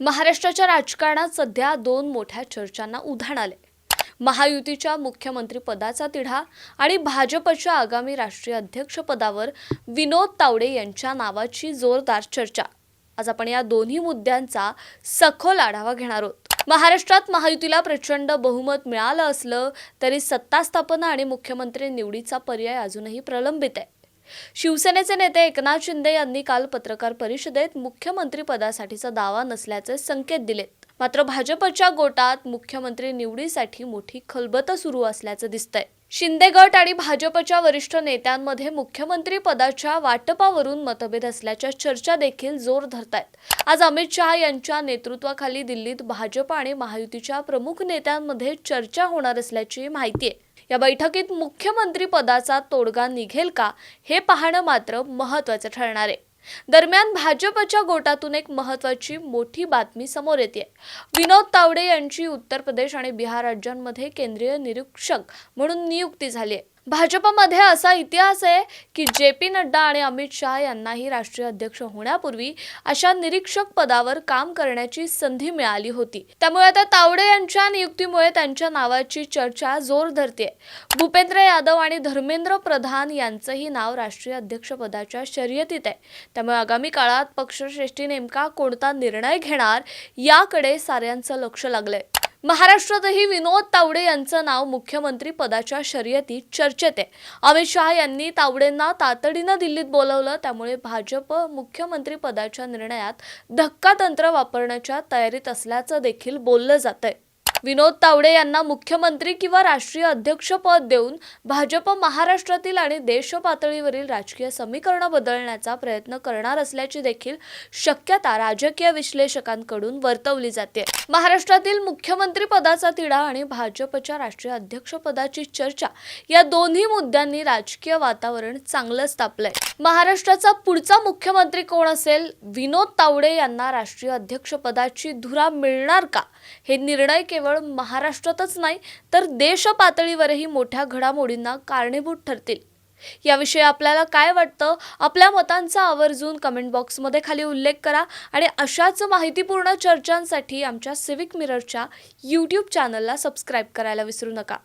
महाराष्ट्राच्या राजकारणात सध्या दोन मोठ्या चर्चांना उधाण आले महायुतीच्या मुख्यमंत्री पदाचा तिढा आणि भाजपच्या आगामी राष्ट्रीय अध्यक्षपदावर विनोद तावडे यांच्या नावाची जोरदार चर्चा. आज आपण या दोन्ही मुद्द्यांचा सखोल आढावा घेणार आहोत. महाराष्ट्रात महायुतीला प्रचंड बहुमत मिळालं असलं तरी सत्ता स्थापना आणि मुख्यमंत्री निवडीचा पर्याय अजूनही प्रलंबित आहे. शिवसेनेचे नेते एकनाथ शिंदे यांनी काल पत्रकार परिषदेत मुख्यमंत्री पदासाठीचा दावा नसल्याचे संकेत दिलेत. मात्र भाजपच्या गोटात मुख्यमंत्री निवडीसाठी मोठी खलबत सुरू असल्याचं दिसतंय. शिंदे गट आणि भाजपच्या वरिष्ठ नेत्यांमध्ये मुख्यमंत्री पदाच्या वाटपावरून मतभेद असल्याच्या चर्चा देखील जोर धरतायत. आज अमित शहा यांच्या नेतृत्वाखाली दिल्लीत भाजप आणि महायुतीच्या प्रमुख नेत्यांमध्ये चर्चा होणार असल्याची माहिती आहे. या बैठकीत मुख्यमंत्री पदाचा तोडगा निघेल का हे पाहणं मात्र महत्वाचं ठरणार आहे. दरम्यान भाजपच्या गोटातून एक महत्वाची मोठी बातमी समोर येते. विनोद तावडे यांची उत्तर प्रदेश आणि बिहार राज्यांमध्ये केंद्रीय निरीक्षक म्हणून नियुक्ती झाली आहे. भाजपमध्ये असा इतिहास आहे की जे पी नड्डा आणि अमित शहा यांनाही राष्ट्रीय अध्यक्ष होण्यापूर्वी अशा निरीक्षक पदावर काम करण्याची संधी मिळाली होती. त्यामुळे आता तावडे यांच्या नियुक्तीमुळे त्यांच्या नावाची चर्चा जोर धरते भूपेंद्र यादव आणि धर्मेंद्र प्रधान यांचंही नाव राष्ट्रीय अध्यक्षपदाच्या शर्यतीत आहे. त्यामुळे आगामी काळात पक्षश्रेष्ठी नेमका कोणता निर्णय घेणार याकडे साऱ्यांचं लक्ष लागलंय. महाराष्ट्रातही विनोद तावडे यांचं नाव मुख्यमंत्री पदाच्या शर्यतीत चर्चेत आहे. अमित शहा यांनी तावडेंना तातडीनं दिल्लीत बोलवलं त्यामुळे भाजप मुख्यमंत्री पदाच्या निर्णयात धक्कातंत्र वापरण्याच्या तयारीत असल्याचं देखील बोललं जातंय. विनोद तावडे यांना मुख्यमंत्री किंवा राष्ट्रीय अध्यक्षपद देऊन भाजप महाराष्ट्रातील आणि देश पातळीवरील राजकीय समीकरणं बदलण्याचा प्रयत्न करणार असल्याची देखील शक्यता राजकीय विश्लेषकांकडून वर्तवली जाते. महाराष्ट्रातील मुख्यमंत्री पदाचा तिढा आणि भाजपच्या राष्ट्रीय अध्यक्षपदाची चर्चा या दोन्ही मुद्द्यांनी राजकीय वातावरण चांगलंच तापलंय. महाराष्ट्राचा पुढचा मुख्यमंत्री कोण असेल? विनोद तावडे यांना राष्ट्रीय अध्यक्षपदाची धुरा मिळणार का? हे निर्णय केवळ महाराष्ट्रातच नाही तर देश पातळीवरही मोठ्या घडामोडींना कारणीभूत ठरतील. याविषयी आपल्याला काय वाटतं? आपल्या मतांचा आवर्जून कमेंट बॉक्समध्ये खाली उल्लेख करा आणि अशाच माहितीपूर्ण चर्चांसाठी आमच्या सिविक मिररच्या यूट्यूब चॅनलला सबस्क्राईब करायला विसरू नका.